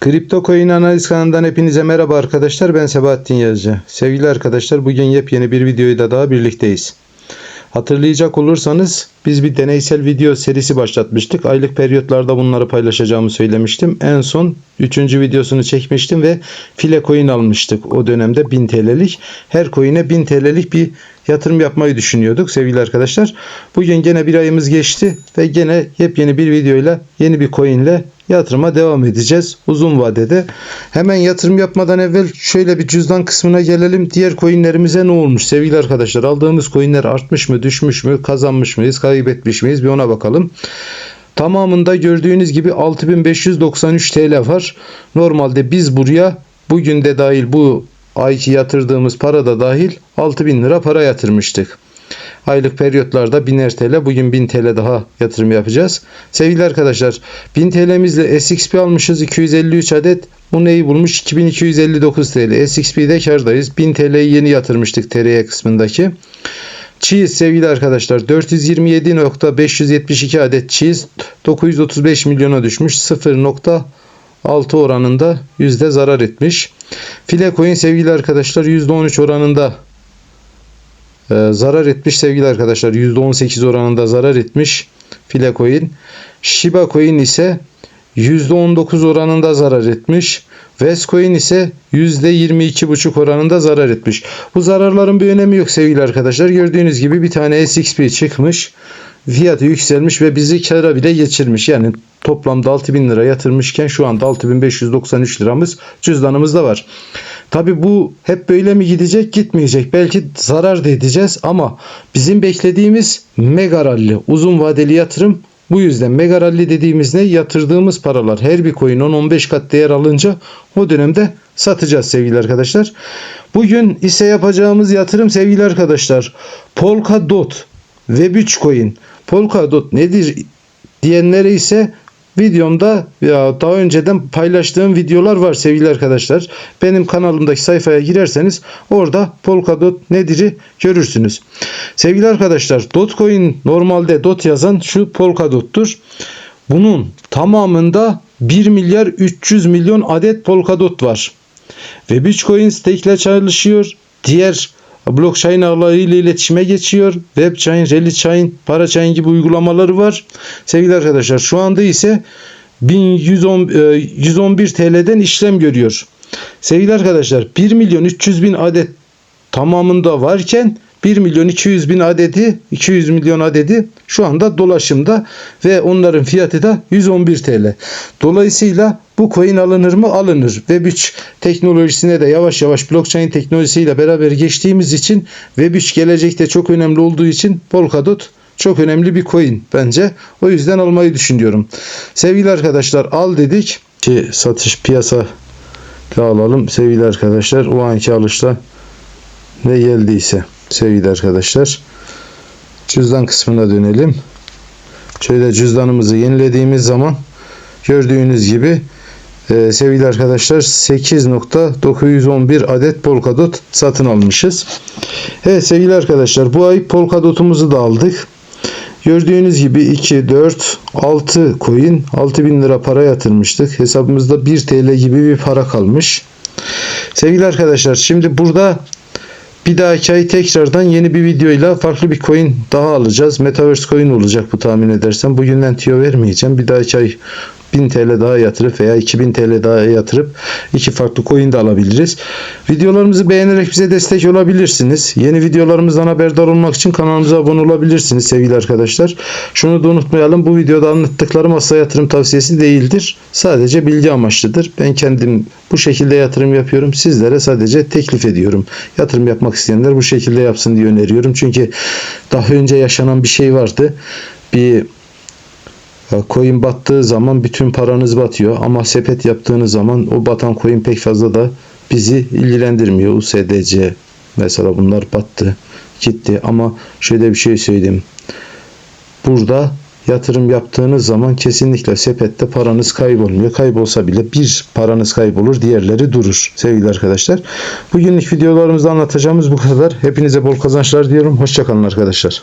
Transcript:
Kripto Coin Analiz kanalından hepinize merhaba arkadaşlar. Ben Sebahattin Yazıcı. Sevgili arkadaşlar bugün yepyeni bir videoyla daha birlikteyiz. Hatırlayacak olursanız biz bir deneysel video serisi başlatmıştık. Aylık periyotlarda bunları paylaşacağımı söylemiştim. En son 3. videosunu çekmiştim ve file coin almıştık o dönemde 1000 TL'lik. Her coin'e 1000 TL'lik bir yatırım yapmayı düşünüyorduk sevgili arkadaşlar. Bugün gene bir ayımız geçti ve gene yepyeni bir videoyla yeni bir coin ile yatırıma devam edeceğiz uzun vadede. Hemen yatırım yapmadan evvel şöyle bir cüzdan kısmına gelelim. Diğer coinlerimize ne olmuş sevgili arkadaşlar? Aldığımız coinler artmış mı, düşmüş mü, kazanmış mıyız, kaybetmiş miyiz bir ona bakalım. Tamamında gördüğünüz gibi 6593 TL var. Normalde biz buraya bugün de dahil bu ayki yatırdığımız para da dahil 6000 lira para yatırmıştık. Aylık periyotlarda 1000'er TL bugün 1000 TL daha yatırım yapacağız. Sevgili arkadaşlar 1000 TL'mizle SXP almışız 253 adet. Bu neyi bulmuş? 2259 TL. SXP'de kardayız. 1000 TL'yi yeni yatırmıştık TRY kısmındaki. Cheese sevgili arkadaşlar 427.572 adet cheese 935 milyona düşmüş 0.6 oranında yüzde zarar etmiş. File coin sevgili arkadaşlar %13 oranında e, zarar etmiş sevgili arkadaşlar %18 oranında zarar etmiş file coin. Shiba coin ise %19 oranında zarar etmiş. Westcoin ise %22,5 oranında zarar etmiş. Bu zararların bir önemi yok sevgili arkadaşlar. Gördüğünüz gibi bir tane SXP çıkmış. Fiyatı yükselmiş ve bizi kâra bile geçirmiş. Yani toplamda 6000 lira yatırmışken şu anda 6593 liramız cüzdanımızda var. Tabi bu hep böyle mi gidecek gitmeyecek. Belki zarar da edeceğiz ama bizim beklediğimiz mega rally uzun vadeli yatırım bu yüzden mega rally dediğimiz ne? Yatırdığımız paralar her bir coin 10-15 kat değer alınca o dönemde satacağız sevgili arkadaşlar. Bugün ise yapacağımız yatırım sevgili arkadaşlar Polkadot Web3 coin. Polkadot nedir diyenlere ise videomda ya daha önceden paylaştığım videolar var sevgili arkadaşlar. Benim kanalımdaki sayfaya girerseniz orada Polkadot nedir'i görürsünüz. Sevgili arkadaşlar Dogecoin normalde dot yazan şu Polkadot'tur. Bunun tamamında 1 milyar 300 milyon adet Polkadot var. Ve Bitcoin stake ile çalışıyor. Diğer blockchain ağlarıyla iletişime geçiyor. Webchain, Rallychain, Parachain gibi uygulamaları var. Sevgili arkadaşlar şu anda ise 1110, 111 TL'den işlem görüyor. Sevgili arkadaşlar 1 milyon 300 bin adet tamamında varken 1 milyon 200 bin adedi 200 milyon adedi şu anda dolaşımda ve onların fiyatı da 111 TL. Dolayısıyla bu coin alınır mı? Alınır. Web3 teknolojisine de yavaş yavaş blockchain teknolojisiyle beraber geçtiğimiz için Web3 gelecekte çok önemli olduğu için Polkadot çok önemli bir coin bence. O yüzden almayı düşünüyorum. Sevgili arkadaşlar al dedik ki satış piyasa alalım. Sevgili arkadaşlar o anki alışta ne geldiyse sevgili arkadaşlar. Cüzdan kısmına dönelim. Şöyle cüzdanımızı yenilediğimiz zaman gördüğünüz gibi e, sevgili arkadaşlar 8.911 adet Polkadot satın almışız. Evet sevgili arkadaşlar bu ay Polkadot'umuzu da aldık. Gördüğünüz gibi 2, 4, 6 coin 6000 lira para yatırmıştık. Hesabımızda 1 TL gibi bir para kalmış. Sevgili arkadaşlar şimdi burada bir dahaki ay tekrardan yeni bir videoyla farklı bir coin daha alacağız. Metaverse coin olacak bu tahmin edersem. Bugünden tüyo vermeyeceğim. Bir dahaki ay 1000 TL daha yatırıp veya 2000 TL daha yatırıp iki farklı coin de alabiliriz. Videolarımızı beğenerek bize destek olabilirsiniz. Yeni videolarımızdan haberdar olmak için kanalımıza abone olabilirsiniz sevgili arkadaşlar. Şunu da unutmayalım. Bu videoda anlattıklarım asla yatırım tavsiyesi değildir. Sadece bilgi amaçlıdır. Ben kendim bu şekilde yatırım yapıyorum. Sizlere sadece teklif ediyorum. Yatırım yapmak isteyenler bu şekilde yapsın diye öneriyorum. Çünkü daha önce yaşanan bir şey vardı. Bir Coin battığı zaman bütün paranız batıyor ama sepet yaptığınız zaman o batan coin pek fazla da bizi ilgilendirmiyor. USDC mesela bunlar battı gitti ama şöyle bir şey söyleyeyim. Burada yatırım yaptığınız zaman kesinlikle sepette paranız kaybolmuyor. Kaybolsa bile bir paranız kaybolur, diğerleri durur sevgili arkadaşlar. Bugünlük videolarımızda anlatacağımız bu kadar. Hepinize bol kazançlar diyorum. Hoşçakalın arkadaşlar.